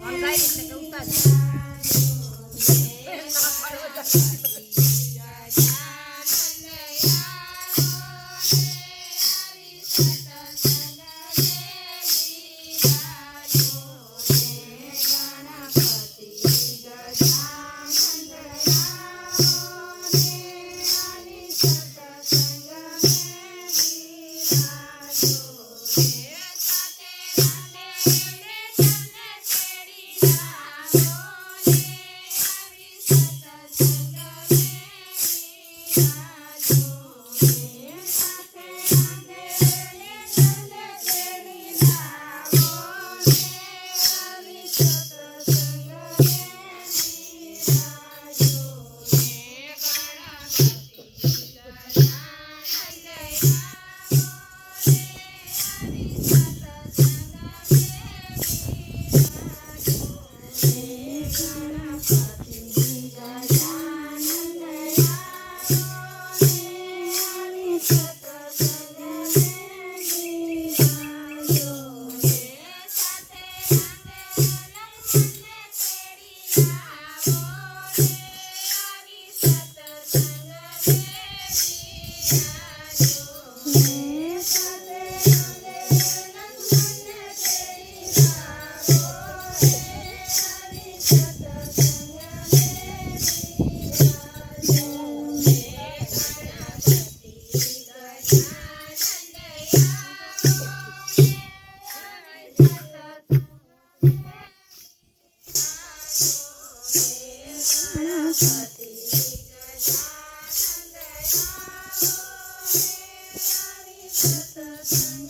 મંગાઈ એટલે Christmas.